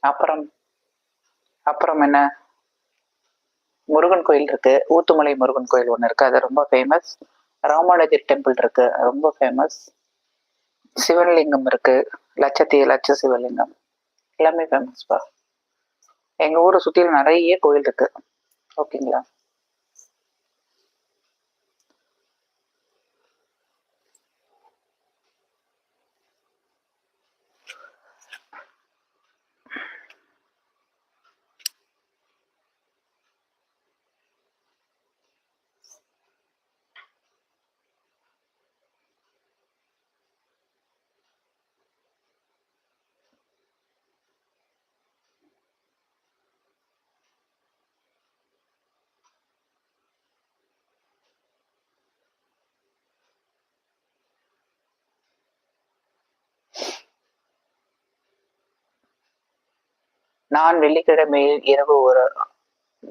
அப்புறம் அப்புறம் என்ன? முருகன் கோயில் இருக்கு. ஊத்துமலை முருகன் கோயில் ஒன்று இருக்கு. அது ரொம்ப ஃபேமஸ் ராமானுஜர் டெம்பிள் இருக்கு. ரொம்ப ஃபேமஸ் சிவலிங்கம் இருக்கு. லட்சத்தி லட்ச சிவலிங்கம். எல்லாமே ஃபேமஸ்ப்பா எங்கள் ஊரை சுற்றியில் நிறைய கோயில் இருக்கு. ஓகேங்களா? நான் வெள்ளிக்கிழமையில் இரவு ஒரு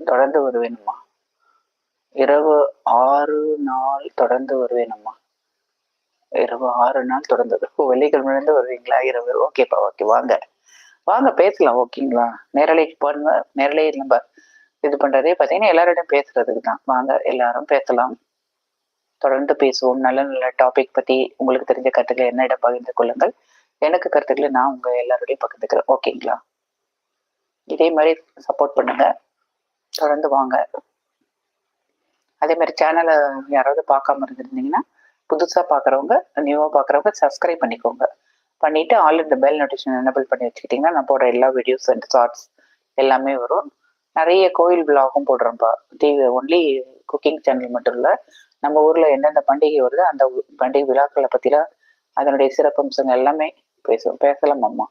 தொடர்ந்து வருவேனம்மா. இரவு ஆறு நாள் தொடர்ந்து வருவேனம்மா. இரவு ஆறு நாள் தொடர்ந்து. ஓ வெள்ளிக்கிழமையிலேருந்து வருவீங்களா? இரவு. ஓகேப்பா ஓகே வாங்க. வாங்க பேசலாம் ஓகேங்களா? நேரலைக்கு போன நேரலையே நம்ம இது பண்றதே பார்த்தீங்கன்னா எல்லாரோடையும் பேசுறதுக்கு தான். வாங்க எல்லாரும் பேசலாம். தொடர்ந்து பேசுவோம். நல்ல நல்ல டாபிக் பத்தி உங்களுக்கு தெரிஞ்ச கருத்துக்களை என்னிடம் பகிர்ந்து கொள்ளுங்கள். எனக்கு கருத்துக்களை நான் உங்க எல்லாரோடையும் பகிர்ந்துக்கிறேன். ஓகேங்களா? இதே மாதிரி சப்போர்ட் பண்ணுங்க. தொடர்ந்து வாங்க. அதே மாதிரி சேனலை யாராவது பார்க்காம இருந்திருந்தீங்கன்னா புதுசாக பார்க்குறவங்க நியூவாக பார்க்குறவங்க சப்ஸ்கிரைப் பண்ணிக்கோங்க. பண்ணிவிட்டு ஆல் இந்த பெல் நோட்டிஃபிகேஷன் எனபிள் பண்ணி வச்சுக்கிட்டிங்கன்னா நான் போடுற எல்லா வீடியோஸ் அண்ட் ஷார்ட்ஸ் எல்லாமே வரும். நிறைய கோயில் விழாவும் போடுறோம்ப்பா டிவி ஒன்லி குக்கிங் சேனல் மட்டும் இல்லை நம்ம ஊரில் எந்தெந்த பண்டிகை வருதோ அந்த பண்டிகை விழாக்களை பற்றிலாம் அதனுடைய சிறப்பம்சங்கள் எல்லாமே பேசுவோம். பேசலாம் அம்மா.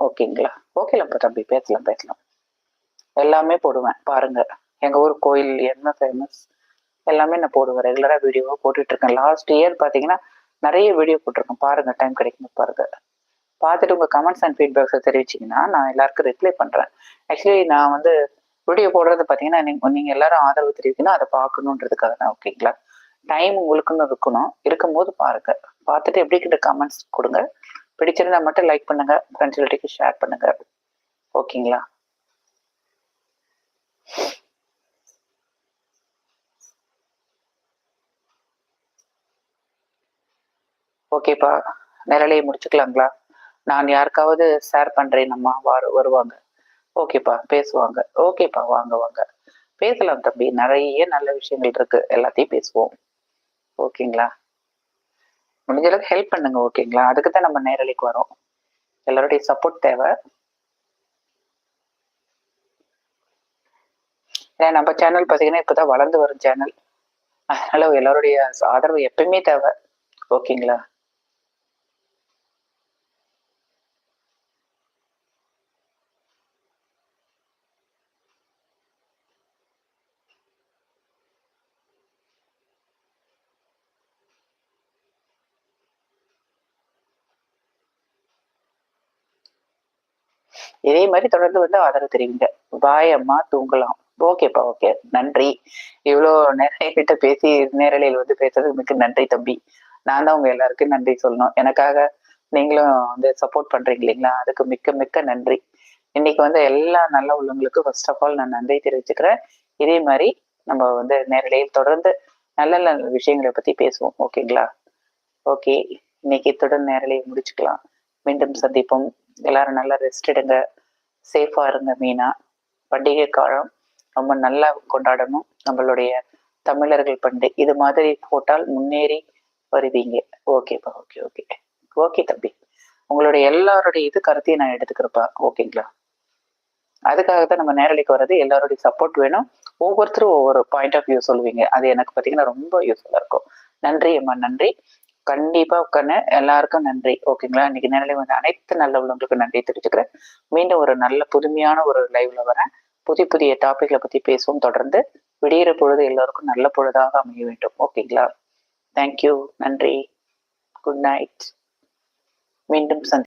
ஓகேங்களா? ஓகேலப்பா தம்பி பேசலாம் பேசலாம். எல்லாமே போடுவேன் பாருங்க. எங்க ஊர் கோயில் என்ன ஃபேமஸ் எல்லாமே நான் போடுவேன் ரெகுலராக வீடியோவாக போட்டுட்டு இருக்கேன் லாஸ்ட் இயர் பார்த்தீங்கன்னா நிறைய வீடியோ போட்டிருக்கேன். பாருங்க டைம் கிடைக்கும் பாருங்க. பார்த்துட்டு உங்க கமெண்ட்ஸ் அண்ட் ஃபீட்பேக்ஸை தெரிவிச்சிங்கன்னா நான் எல்லாருக்கும் ரிப்ளை பண்ணுறேன் ஆக்சுவலி நான் வந்து வீடியோ போடுறது பார்த்தீங்கன்னா நீங்கள் நீங்கள் எல்லாரும் ஆதரவு தெரிவிக்கணும் அதை பார்க்கணுன்றதுக்காக தான் ஓகேங்களா? டைம் உங்களுக்குன்னு இருக்கணும். இருக்கும்போது பாருங்க. பார்த்துட்டு எப்படி கிட்ட கமெண்ட்ஸ் கொடுங்க. பிடிச்சிருந்தா மட்டும் லைக் பண்ணுங்க. ஃப்ரெண்ட்ஸ் ஷேர் பண்ணுங்க. ஓகேங்களா ஓகேப்பா நிரலையை முடிச்சுக்கலாங்களா? நான் யாருக்காவது ஷேர் பண்றேன் அம்மா வருவாங்க. ஓகேப்பா பேசுவாங்க. ஓகேப்பா வாங்க வாங்க. பேசலாம் தம்பி. நிறைய நல்ல விஷயங்கள் இருக்கு. எல்லாத்தையும் பேசுவோம். ஓகேங்களா முடிஞ்ச அளவுக்கு ஹெல்ப் பண்ணுங்க ஓகேங்களா அதுக்கு தான் நம்ம நேரலைக்கு வரோம். எல்லாருடைய சப்போர்ட் தேவை. ஏன்னா நம்ம சேனல் பார்த்தீங்கன்னா இப்போதான் வளர்ந்து வரும் சேனல் அதனால எல்லாருடைய ஆதரவு எப்பயுமே தேவை. ஓகேங்களா இதே மாதிரி தொடர்ந்து வந்து ஆதரவு தெரிவிங்க. வாயம்மா தூங்கலாம். ஓகேப்பா ஓகே நன்றி. இவ்வளோ நேரம் கிட்ட பேசி நேரலையில் வந்து பேசுறதுக்கு மிக்க நன்றி தம்பி. நான் தான் உங்க எல்லாருக்கும் நன்றி சொல்லணும். எனக்காக நீங்களும் வந்து சப்போர்ட் பண்றீங்க இல்லைங்களா? அதுக்கு மிக்க மிக்க நன்றி. இன்னைக்கு வந்து எல்லா நல்ல உள்ளவங்களுக்கும் ஃபர்ஸ்ட் ஆஃப் ஆல் நான் நன்றி தெரிவிச்சுக்கிறேன். இதே மாதிரி நம்ம வந்து நேரலையில் தொடர்ந்து நல்ல நல்ல விஷயங்களை பத்தி பேசுவோம். ஓகேங்களா ஓகே இன்னைக்கு இத்துடன் நேரலையை முடிச்சுக்கலாம். மீண்டும் சந்திப்போம். எல்லாரும் நல்லா ரெஸ்ட் எடுங்க. சேஃபா இருங்க மீனா. பண்டிகை காலம் ரொம்ப நல்லா கொண்டாடணும். நம்மளுடைய தமிழர்கள் பண்டிகை. இது மாதிரி போட்டால் முன்னேறி வருவீங்க. ஓகேப்பா ஓகே ஓகே ஓகே தம்பி. உங்களுடைய எல்லாருடைய இது கருத்தையும் நான் எடுத்துக்கிறப்பா ஓகேங்களா அதுக்காக தான் நம்ம நேரலைக்கு வர்றது. எல்லாருடைய சப்போர்ட் வேணும். ஒவ்வொருத்தரும் ஒவ்வொரு பாயிண்ட் ஆஃப் வியூ சொல்லுவீங்க அது எனக்கு பார்த்தீங்கன்னா ரொம்ப யூஸ்ஃபுல்லாக இருக்கும். நன்றி அம்மா நன்றி. கண்டிப்பா உட்காந்து எல்லாருக்கும் நன்றி. ஓகேங்களா? இன்னைக்கு நேரில் வந்து அனைத்து நல்ல உள்ளவங்களுக்கு நன்றி தெரிவிச்சுக்கிறேன். மீண்டும் ஒரு நல்ல புதுமையான ஒரு லைவ்ல வரேன். புதிய புதிய டாபிக்ல பத்தி பேசுவோம். தொடர்ந்து விடியிற பொழுது எல்லோருக்கும் நல்ல பொழுதாக அமைய வேண்டும். ஓகேங்களா? தேங்க்யூ நன்றி. குட் நைட் மீண்டும் சந்தி